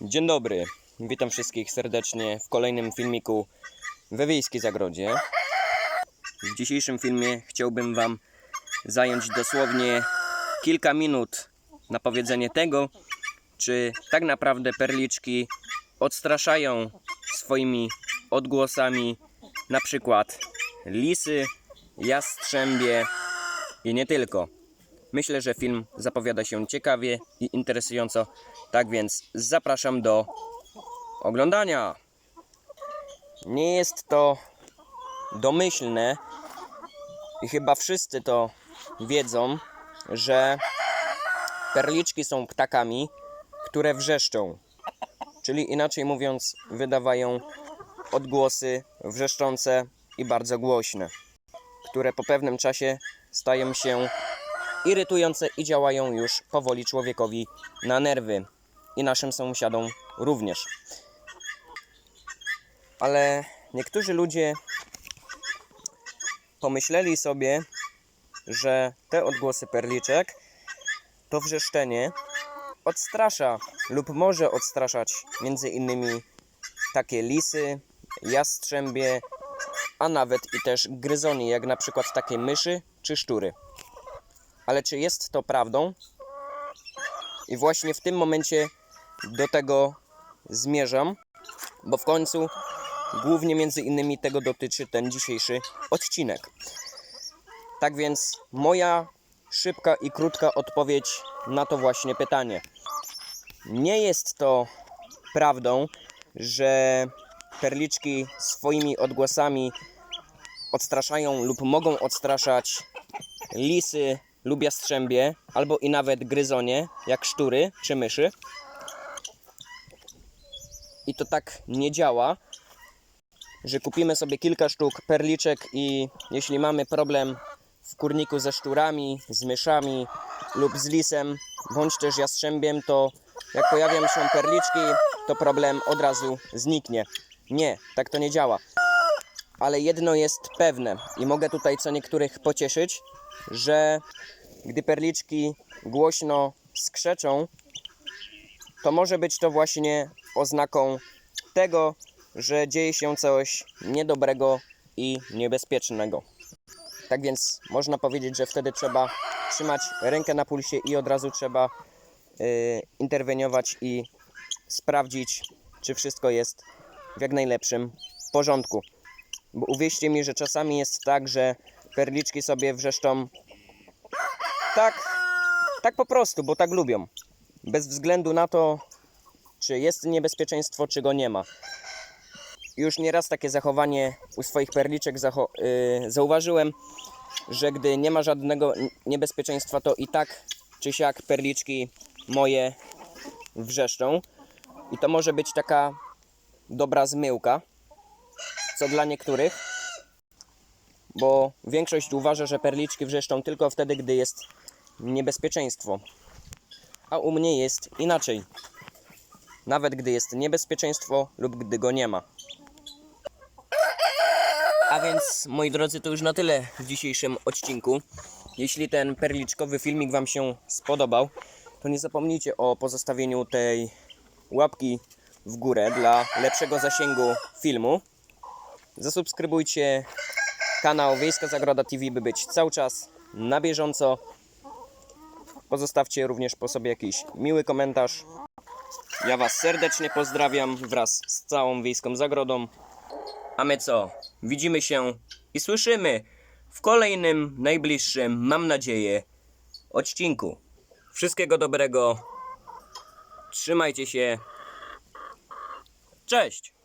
Dzień dobry, witam wszystkich serdecznie w kolejnym filmiku we Wiejskiej Zagrodzie. W dzisiejszym filmie chciałbym Wam zająć dosłownie kilka minut na powiedzenie tego, czy tak naprawdę perliczki odstraszają swoimi odgłosami na przykład lisy, jastrzębie i nie tylko. Myślę, że film zapowiada się ciekawie i interesująco, tak więc zapraszam do oglądania. Nie jest to domyślne i chyba wszyscy to wiedzą, że perliczki są ptakami, które wrzeszczą. Czyli inaczej mówiąc, wydawają odgłosy wrzeszczące i bardzo głośne, które po pewnym czasie stają się irytujące i działają już powoli człowiekowi na nerwy i naszym sąsiadom również. Ale niektórzy ludzie pomyśleli sobie, że te odgłosy perliczek, to wrzeszczenie odstrasza lub może odstraszać między innymi takie lisy, jastrzębie, a nawet i też gryzonie, jak na przykład takie myszy czy szczury. Ale czy jest to prawdą? I właśnie w tym momencie do tego zmierzam, bo w końcu głównie między innymi tego dotyczy ten dzisiejszy odcinek. Tak więc moja szybka i krótka odpowiedź na to właśnie pytanie. Nie jest to prawdą, że perliczki swoimi odgłosami odstraszają lub mogą odstraszać lisy lub jastrzębie, albo i nawet gryzonie, jak szczury czy myszy. I to tak nie działa, że kupimy sobie kilka sztuk perliczek i jeśli mamy problem w kurniku ze szczurami, z myszami lub z lisem, bądź też jastrzębiem, to jak pojawią się perliczki, to problem od razu zniknie. Nie, tak to nie działa. Ale jedno jest pewne i mogę tutaj co niektórych pocieszyć, że gdy perliczki głośno skrzeczą, to może być to właśnie oznaką tego, że dzieje się coś niedobrego i niebezpiecznego. Tak więc można powiedzieć, że wtedy trzeba trzymać rękę na pulsie i od razu trzeba y, interweniować i sprawdzić, czy wszystko jest w jak najlepszym porządku. Bo uwierzcie mi, że czasami jest tak, że perliczki sobie wrzeszczą tak, tak po prostu, bo tak lubią. Bez względu na to, czy jest niebezpieczeństwo, czy go nie ma. Już nieraz takie zachowanie u swoich perliczek yy, zauważyłem, że gdy nie ma żadnego niebezpieczeństwa, to i tak czy siak perliczki moje wrzeszczą. I to może być taka dobra zmyłka, co dla niektórych, bo większość uważa, że perliczki wrzeszczą tylko wtedy, gdy jest niebezpieczeństwo. A u mnie jest inaczej. Nawet gdy jest niebezpieczeństwo lub gdy go nie ma. A więc, moi drodzy, to już na tyle w dzisiejszym odcinku. Jeśli ten perliczkowy filmik Wam się spodobał, to nie zapomnijcie o pozostawieniu tej łapki w górę dla lepszego zasięgu filmu. Zasubskrybujcie kanał Wiejska Zagroda TV, by być cały czas na bieżąco. Pozostawcie również po sobie jakiś miły komentarz. Ja Was serdecznie pozdrawiam wraz z całą Wiejską Zagrodą. A my co? Widzimy się i słyszymy w kolejnym, najbliższym, mam nadzieję, odcinku. Wszystkiego dobrego. Trzymajcie się. Cześć!